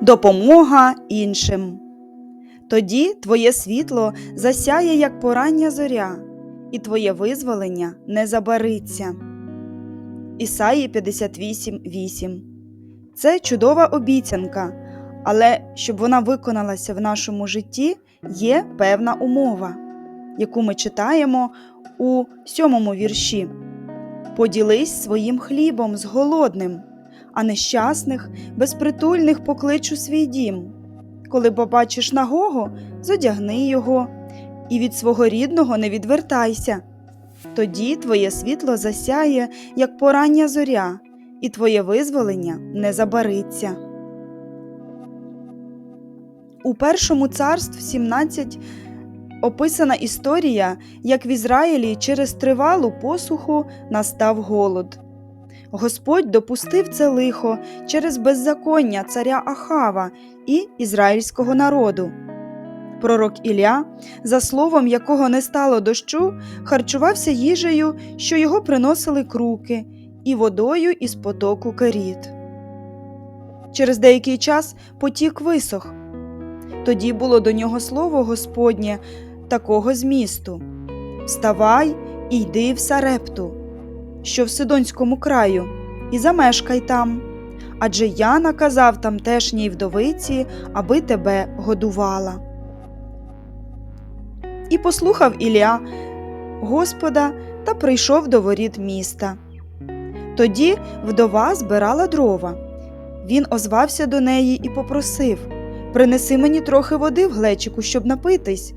допомога іншим. Тоді твоє світло засяє, як порання зоря, і твоє визволення не забариться. Ісаї 58.8 Це чудова обіцянка, але щоб вона виконалася в нашому житті, є певна умова, яку ми читаємо у сьомому вірші. Поділись своїм хлібом з голодним, а нещасних, безпритульних поклич у свій дім. Коли побачиш нагого, зодягни його, і від свого рідного не відвертайся. Тоді твоє світло засяє, як порання зоря, і твоє визволення не забариться. У першому царств 17 описана історія, як в Ізраїлі через тривалу посуху настав голод. Господь допустив це лихо через беззаконня царя Ахава і ізраїльського народу. Пророк Ілля, за словом якого не стало дощу, харчувався їжею, що його приносили круки, і водою із потоку керіт. Через деякий час потік висох. Тоді було до нього слово Господнє такого змісту Вставай і йди в Сарепту, що в Сидонському краю, і замешкай там. Адже я наказав тамтешній вдовиці, аби тебе годувала. І послухав Ілля Господа та прийшов до воріт міста. Тоді вдова збирала дрова. Він озвався до неї і попросив Принеси мені трохи води в глечику, щоб напитись.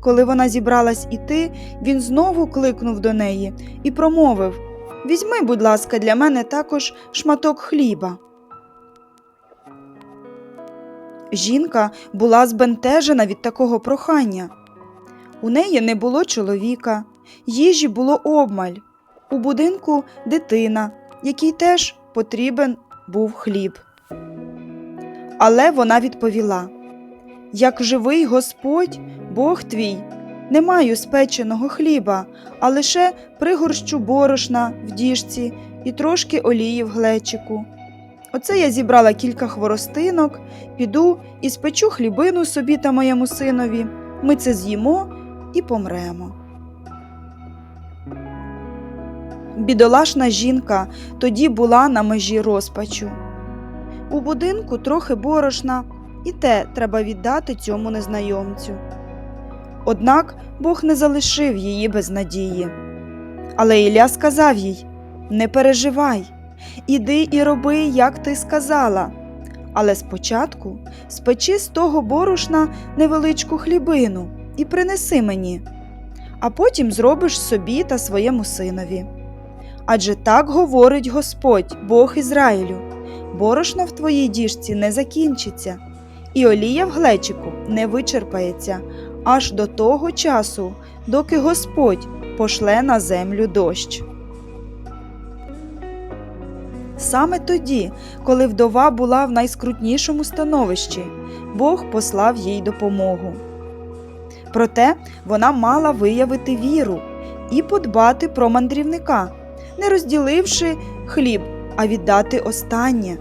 Коли вона зібралась іти, він знову кликнув до неї і промовив Візьми, будь ласка, для мене також шматок хліба. Жінка була збентежена від такого прохання. У неї не було чоловіка, їжі було обмаль, у будинку дитина, якій теж потрібен був хліб. Але вона відповіла Як живий Господь, Бог твій, не маю спеченого хліба, а лише пригорщу борошна в діжці і трошки олії в глечику. Оце я зібрала кілька хворостинок, піду і спечу хлібину собі та моєму синові. Ми це з'їмо і помремо. Бідолашна жінка тоді була на межі розпачу. У будинку трохи борошна, і те треба віддати цьому незнайомцю. Однак Бог не залишив її без надії. Але Ілля сказав їй Не переживай, іди і роби, як ти сказала. Але спочатку спечи з того борошна невеличку хлібину і принеси мені, а потім зробиш собі та своєму синові. Адже так говорить Господь, Бог Ізраїлю борошно в твоїй діжці не закінчиться, і олія в глечику не вичерпається аж до того часу, доки Господь пошле на землю дощ. Саме тоді, коли вдова була в найскрутнішому становищі, Бог послав їй допомогу. Проте вона мала виявити віру і подбати про мандрівника, не розділивши хліб, а віддати останнє.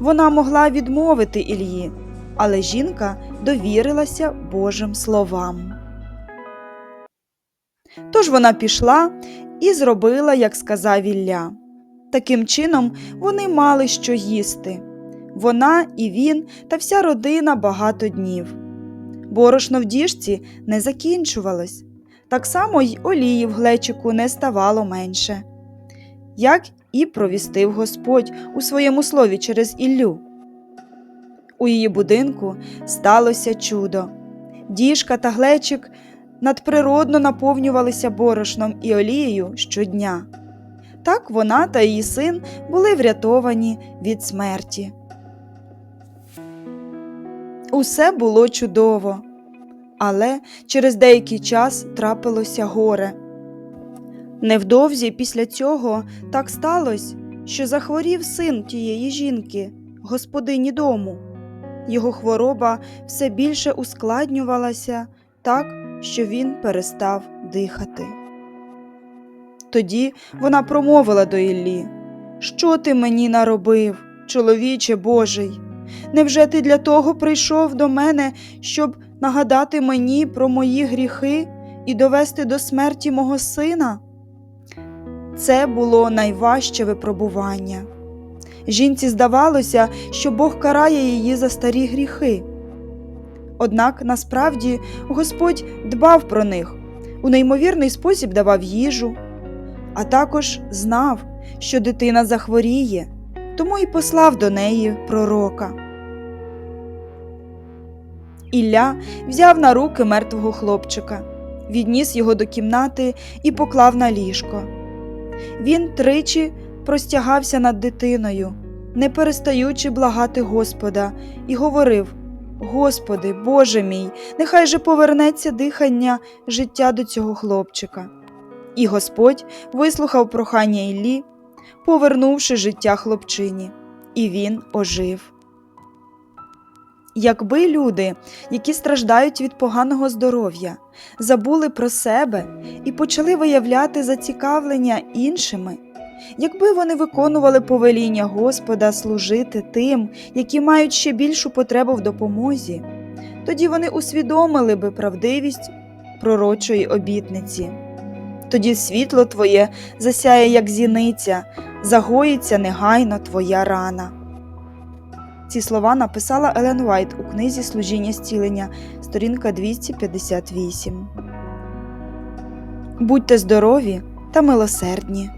Вона могла відмовити Ільї, але жінка довірилася Божим словам. Тож вона пішла і зробила, як сказав Ілля. Таким чином вони мали що їсти. Вона і він та вся родина багато днів. Борошно в діжці не закінчувалось, так само й олії в глечику не ставало менше. Як і провістив Господь у своєму слові через Іллю. У її будинку сталося чудо. Діжка та глечик надприродно наповнювалися борошном і олією щодня. Так вона та її син були врятовані від смерті. Усе було чудово, але через деякий час трапилося горе. Невдовзі після цього так сталося, що захворів син тієї жінки, господині дому. Його хвороба все більше ускладнювалася так, що він перестав дихати. Тоді вона промовила до Іллі Що ти мені наробив, чоловіче Божий? Невже ти для того прийшов до мене, щоб нагадати мені про мої гріхи і довести до смерті мого сина? Це було найважче випробування. Жінці здавалося, що Бог карає її за старі гріхи. Однак насправді Господь дбав про них, у неймовірний спосіб давав їжу, а також знав, що дитина захворіє, тому і послав до неї пророка. Ілля взяв на руки мертвого хлопчика, відніс його до кімнати і поклав на ліжко. Він тричі простягався над дитиною, не перестаючи благати Господа, і говорив: Господи, Боже мій, нехай же повернеться дихання життя до цього хлопчика. І Господь вислухав прохання Іллі, повернувши життя хлопчині, і він ожив. Якби люди, які страждають від поганого здоров'я, забули про себе і почали виявляти зацікавлення іншими, якби вони виконували повеління Господа служити тим, які мають ще більшу потребу в допомозі, тоді вони усвідомили би правдивість пророчої обітниці. Тоді світло твоє засяє, як зіниця, загоїться негайно твоя рана. Ці слова написала Елен Вайт у книзі Служіння зцілення, сторінка 258. Будьте здорові та милосердні.